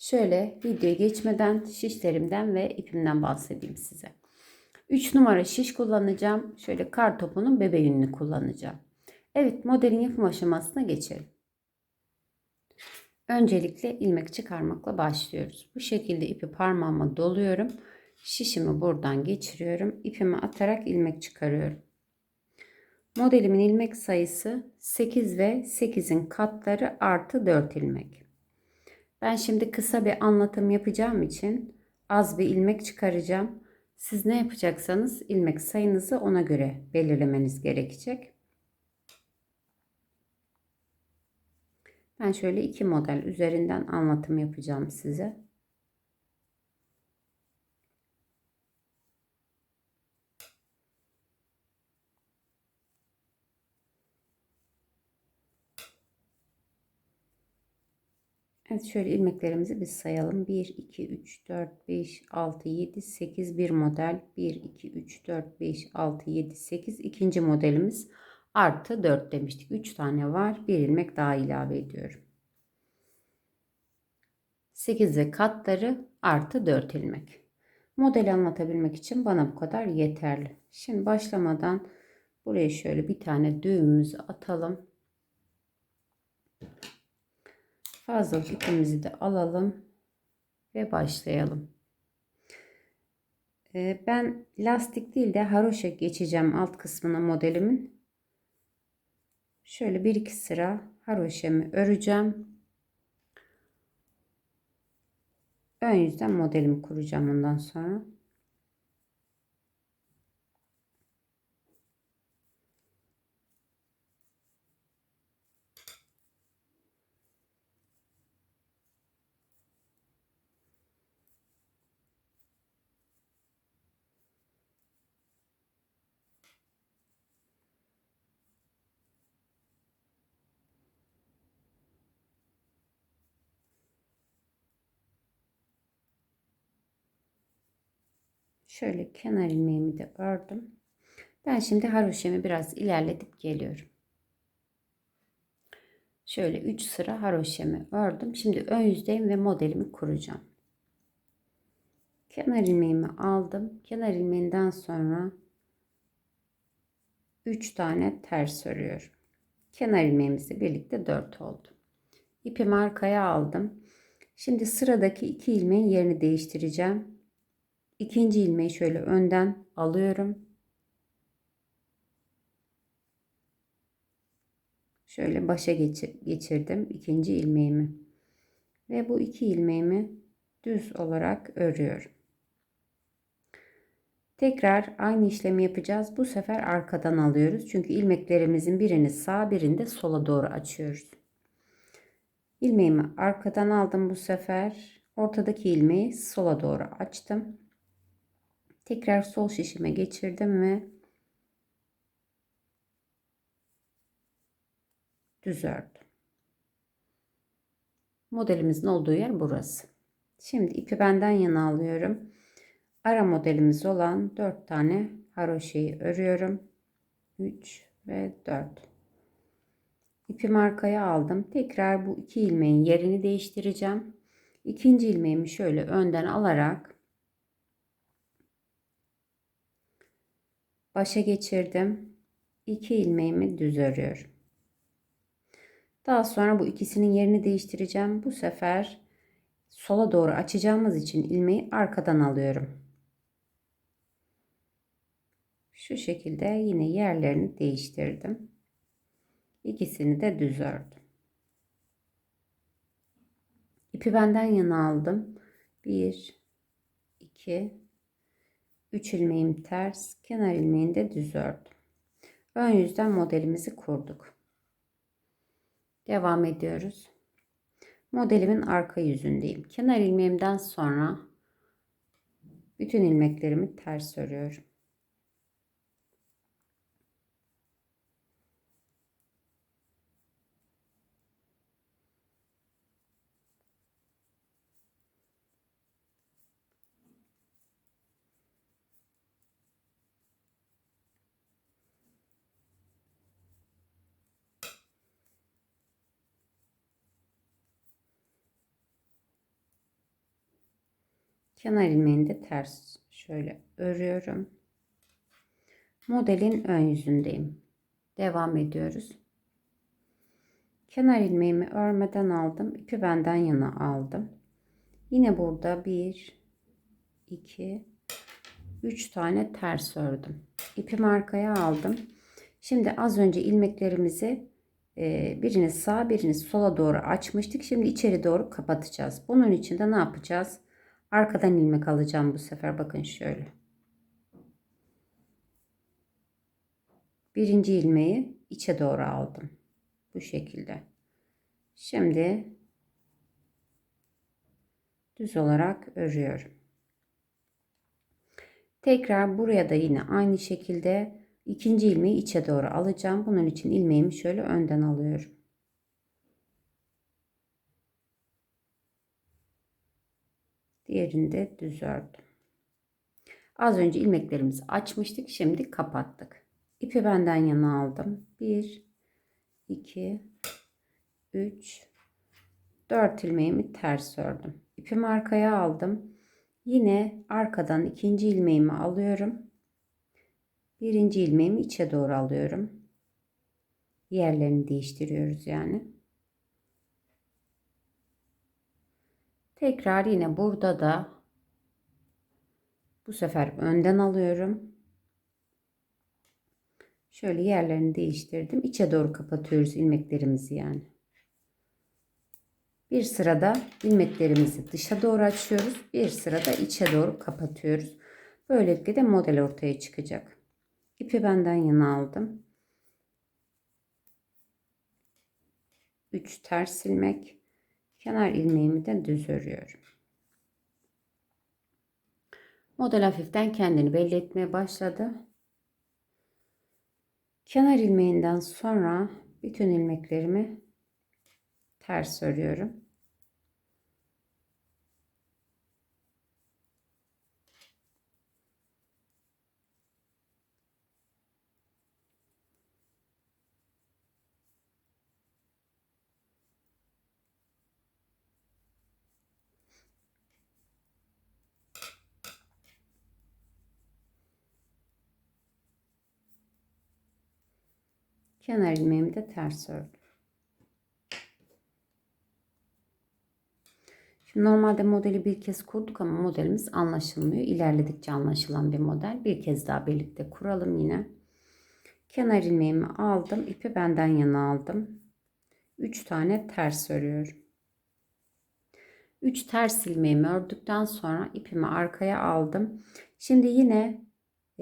Şöyle videoya geçmeden şişlerimden ve ipimden bahsedeyim size. 3 numara şiş kullanacağım. Şöyle kar topunun bebe kullanacağım. Evet modelin yapım aşamasına geçelim. Öncelikle ilmek çıkarmakla başlıyoruz. Bu şekilde ipi parmağıma doluyorum. Şişimi buradan geçiriyorum. İpimi atarak ilmek çıkarıyorum. Modelimin ilmek sayısı 8 ve 8'in katları artı 4 ilmek. Ben şimdi kısa bir anlatım yapacağım için az bir ilmek çıkaracağım. Siz ne yapacaksanız ilmek sayınızı ona göre belirlemeniz gerekecek. Ben şöyle iki model üzerinden anlatım yapacağım size. Evet şöyle ilmeklerimizi biz sayalım. 1, 2, 3, 4, 5, 6, 7, 8 bir model. 1, 2, 3, 4, 5, 6, 7, 8 ikinci modelimiz artı 4 demiştik. 3 tane var. Bir ilmek daha ilave ediyorum. 8 ve katları artı 4 ilmek. Modeli anlatabilmek için bana bu kadar yeterli. Şimdi başlamadan buraya şöyle bir tane düğümümüzü atalım. Fazlalık ipimizi de alalım ve başlayalım. Ee, ben lastik değil de haroşa geçeceğim alt kısmına modelimin. Şöyle bir iki sıra haroşemi öreceğim. Ön yüzden modelimi kuracağım ondan sonra. Şöyle kenar ilmeğimi de ördüm. Ben şimdi haroşemi biraz ilerletip geliyorum. Şöyle 3 sıra haroşemi ördüm. Şimdi ön yüzdeyim ve modelimi kuracağım. Kenar ilmeğimi aldım. Kenar ilmeğinden sonra 3 tane ters örüyorum. Kenar ilmeğimizle birlikte 4 oldu. İpimi arkaya aldım. Şimdi sıradaki 2 ilmeğin yerini değiştireceğim. İkinci ilmeği şöyle önden alıyorum. Şöyle başa geçirdim ikinci ilmeğimi. Ve bu iki ilmeğimi düz olarak örüyorum. Tekrar aynı işlemi yapacağız. Bu sefer arkadan alıyoruz. Çünkü ilmeklerimizin birini sağ birinde sola doğru açıyoruz. İlmeğimi arkadan aldım bu sefer. Ortadaki ilmeği sola doğru açtım. Tekrar sol şişime geçirdim ve düz ördüm. Modelimizin olduğu yer burası. Şimdi ipi benden yana alıyorum. Ara modelimiz olan 4 tane haroşeyi örüyorum. 3 ve 4. İpimi arkaya aldım. Tekrar bu iki ilmeğin yerini değiştireceğim. İkinci ilmeğimi şöyle önden alarak başa geçirdim. 2 ilmeğimi düz örüyorum. Daha sonra bu ikisinin yerini değiştireceğim. Bu sefer sola doğru açacağımız için ilmeği arkadan alıyorum. Şu şekilde yine yerlerini değiştirdim. İkisini de düz ördüm. İpi benden yana aldım. 1 2 3 ilmeğim ters, kenar ilmeğini de düz ördüm. Ön yüzden modelimizi kurduk. Devam ediyoruz. Modelimin arka yüzündeyim. Kenar ilmeğimden sonra Bütün ilmeklerimi ters örüyorum. Kenar ilmeğini de ters şöyle örüyorum. Modelin ön yüzündeyim. Devam ediyoruz. Kenar ilmeğimi örmeden aldım. ipi benden yana aldım. Yine burada 1 2 3 tane ters ördüm. İpimi arkaya aldım. Şimdi az önce ilmeklerimizi e, birini sağa birini sola doğru açmıştık. Şimdi içeri doğru kapatacağız. Bunun için de ne yapacağız? Arkadan ilmek alacağım bu sefer. Bakın şöyle. Birinci ilmeği içe doğru aldım. Bu şekilde. Şimdi düz olarak örüyorum. Tekrar buraya da yine aynı şekilde ikinci ilmeği içe doğru alacağım. Bunun için ilmeğimi şöyle önden alıyorum. Diğerini de düz ördüm. Az önce ilmeklerimizi açmıştık. Şimdi kapattık. İpi benden yana aldım. 1 2 3 4 ilmeğimi ters ördüm. İpimi arkaya aldım. Yine arkadan ikinci ilmeğimi alıyorum. Birinci ilmeğimi içe doğru alıyorum. Yerlerini değiştiriyoruz yani. Tekrar yine burada da bu sefer önden alıyorum. Şöyle yerlerini değiştirdim. İçe doğru kapatıyoruz ilmeklerimizi yani. Bir sırada ilmeklerimizi dışa doğru açıyoruz. Bir sırada içe doğru kapatıyoruz. Böylelikle de model ortaya çıkacak. İpi benden yana aldım. 3 ters ilmek. Kenar ilmeğimi de düz örüyorum. Model hafiften kendini belli etmeye başladı. Kenar ilmeğinden sonra bütün ilmeklerimi ters örüyorum. Kenar ilmeğimi de ters ördüm. Şimdi normalde modeli bir kez kurduk ama modelimiz anlaşılmıyor. İlerledikçe anlaşılan bir model. Bir kez daha birlikte kuralım yine. Kenar ilmeğimi aldım. ipi benden yana aldım. 3 tane ters örüyorum. 3 ters ilmeğimi ördükten sonra ipimi arkaya aldım. Şimdi yine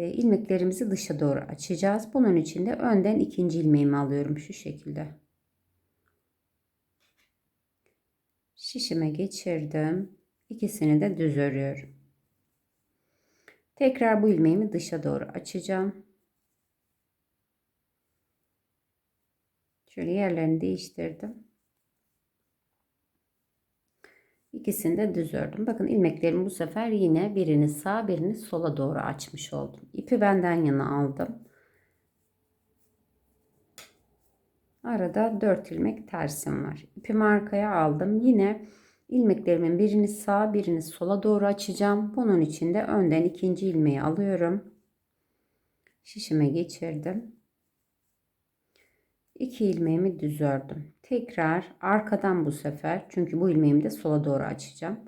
ilmeklerimizi dışa doğru açacağız. Bunun için de önden ikinci ilmeğimi alıyorum şu şekilde. Şişime geçirdim. İkisini de düz örüyorum. Tekrar bu ilmeğimi dışa doğru açacağım. Şöyle yerlerini değiştirdim. İkisini de düz ördüm. Bakın ilmeklerimi bu sefer yine birini sağa birini sola doğru açmış oldum. İpi benden yana aldım. Arada 4 ilmek tersim var. İpimi arkaya aldım. Yine ilmeklerimin birini sağa birini sola doğru açacağım. Bunun için de önden ikinci ilmeği alıyorum. Şişime geçirdim. 2 ilmeğimi düz ördüm. Tekrar arkadan bu sefer çünkü bu ilmeğimi de sola doğru açacağım.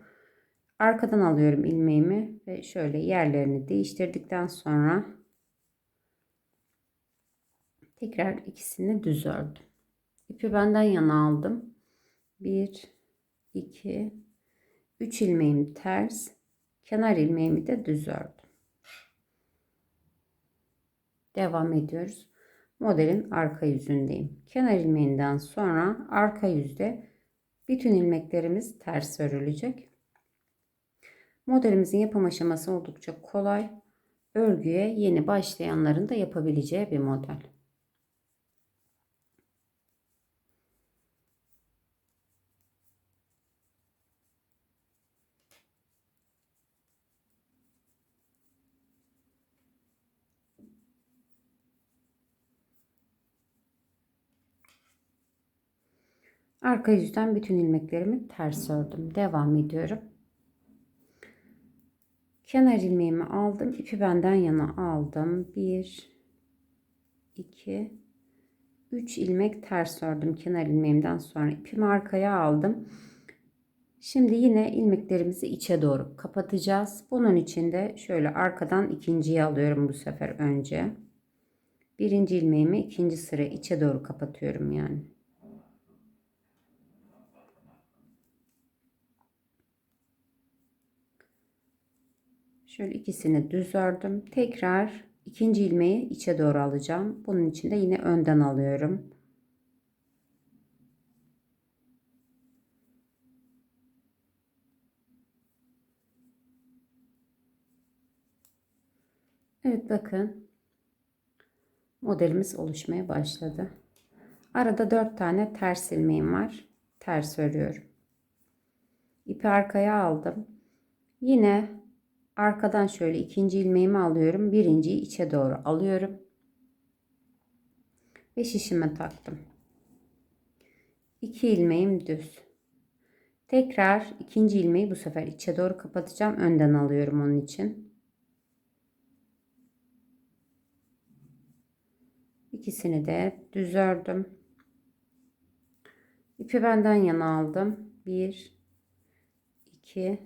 Arkadan alıyorum ilmeğimi ve şöyle yerlerini değiştirdikten sonra tekrar ikisini düz ördüm. İpi benden yana aldım. 1 2 3 ilmeğim ters, kenar ilmeğimi de düz ördüm. Devam ediyoruz modelin arka yüzündeyim. Kenar ilmeğinden sonra arka yüzde bütün ilmeklerimiz ters örülecek. Modelimizin yapım aşaması oldukça kolay. Örgüye yeni başlayanların da yapabileceği bir model. Arka yüzden bütün ilmeklerimi ters ördüm. Devam ediyorum. Kenar ilmeğimi aldım. ipi benden yana aldım. 1 2 3 ilmek ters ördüm kenar ilmeğimden sonra ipimi arkaya aldım. Şimdi yine ilmeklerimizi içe doğru kapatacağız. Bunun için de şöyle arkadan ikinciyi alıyorum bu sefer önce. Birinci ilmeğimi ikinci sıra içe doğru kapatıyorum yani. Şöyle ikisini düz ördüm. Tekrar ikinci ilmeği içe doğru alacağım. Bunun için de yine önden alıyorum. Evet bakın. Modelimiz oluşmaya başladı. Arada 4 tane ters ilmeğim var. Ters örüyorum. İpi arkaya aldım. Yine Arkadan şöyle ikinci ilmeğimi alıyorum. Birinciyi içe doğru alıyorum. Ve şişime taktım. İki ilmeğim düz. Tekrar ikinci ilmeği bu sefer içe doğru kapatacağım. Önden alıyorum onun için. İkisini de düz ördüm. İpi benden yana aldım. 1 2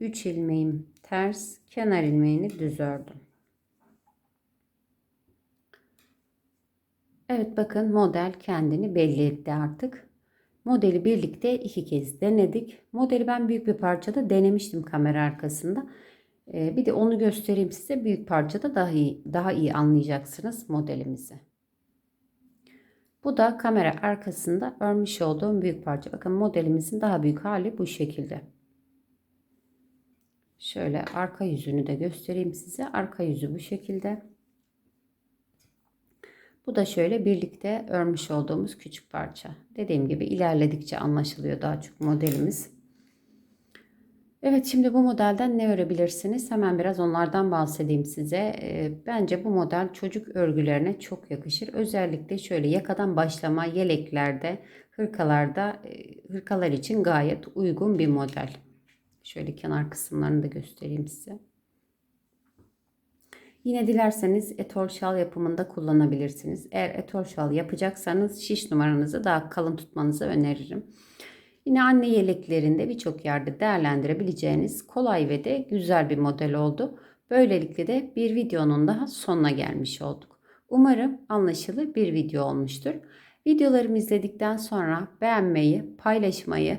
3 ilmeğim ters kenar ilmeğini düz ördüm. Evet bakın model kendini belli etti artık. Modeli birlikte iki kez denedik. Modeli ben büyük bir parçada denemiştim kamera arkasında. Ee, bir de onu göstereyim size. Büyük parçada daha iyi, daha iyi anlayacaksınız modelimizi. Bu da kamera arkasında örmüş olduğum büyük parça. Bakın modelimizin daha büyük hali bu şekilde. Şöyle arka yüzünü de göstereyim size. Arka yüzü bu şekilde. Bu da şöyle birlikte örmüş olduğumuz küçük parça. Dediğim gibi ilerledikçe anlaşılıyor daha çok modelimiz. Evet şimdi bu modelden ne örebilirsiniz? Hemen biraz onlardan bahsedeyim size. Ee, bence bu model çocuk örgülerine çok yakışır. Özellikle şöyle yakadan başlama yeleklerde, hırkalarda, e, hırkalar için gayet uygun bir model. Şöyle kenar kısımlarını da göstereyim size. Yine dilerseniz etol şal yapımında kullanabilirsiniz. Eğer etol şal yapacaksanız şiş numaranızı daha kalın tutmanızı öneririm. Yine anne yeleklerinde birçok yerde değerlendirebileceğiniz kolay ve de güzel bir model oldu. Böylelikle de bir videonun daha sonuna gelmiş olduk. Umarım anlaşılır bir video olmuştur. Videolarımı izledikten sonra beğenmeyi, paylaşmayı,